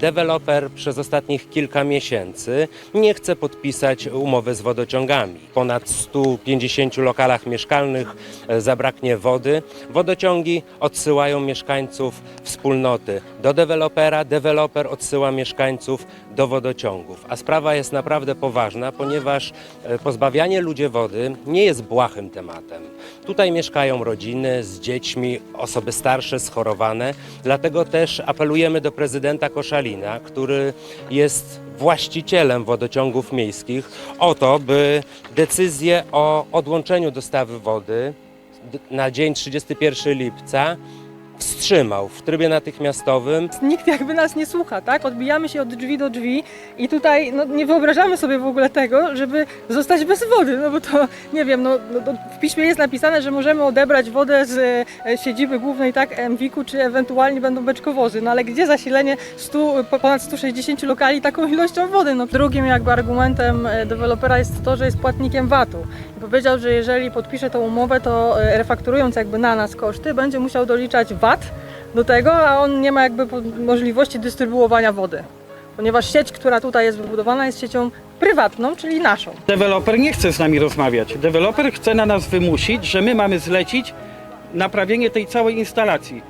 Deweloper przez ostatnich kilka miesięcy nie chce podpisać umowy z wodociągami. W ponad 150 lokalach mieszkalnych e, zabraknie wody. Wodociągi odsyłają mieszkańców wspólnoty do dewelopera, deweloper odsyła mieszkańców do wodociągów. A sprawa jest naprawdę poważna, ponieważ e, pozbawianie ludzi wody nie jest błahym tematem. Tutaj mieszkają rodziny z dziećmi, osoby starsze, schorowane. Dlatego też apelujemy do prezydenta Koszalina, który jest właścicielem wodociągów miejskich, o to, by decyzję o odłączeniu dostawy wody na dzień 31 lipca wstrzymał w trybie natychmiastowym. Nikt jakby nas nie słucha, tak? Odbijamy się od drzwi do drzwi i tutaj no, nie wyobrażamy sobie w ogóle tego, żeby zostać bez wody, no bo to, nie wiem, no, no w piśmie jest napisane, że możemy odebrać wodę z e, siedziby głównej, tak, MWIK-u, czy ewentualnie będą beczkowozy, no ale gdzie zasilenie 100, po- ponad 160 lokali taką ilością wody? No drugim jakby argumentem e, dewelopera jest to, że jest płatnikiem VAT-u powiedział, że jeżeli podpisze tą umowę, to e, refakturując jakby na nas koszty, będzie musiał doliczać VAT do tego, a on nie ma jakby możliwości dystrybuowania wody. Ponieważ sieć, która tutaj jest wybudowana, jest siecią prywatną, czyli naszą. Deweloper nie chce z nami rozmawiać. Deweloper chce na nas wymusić, że my mamy zlecić naprawienie tej całej instalacji.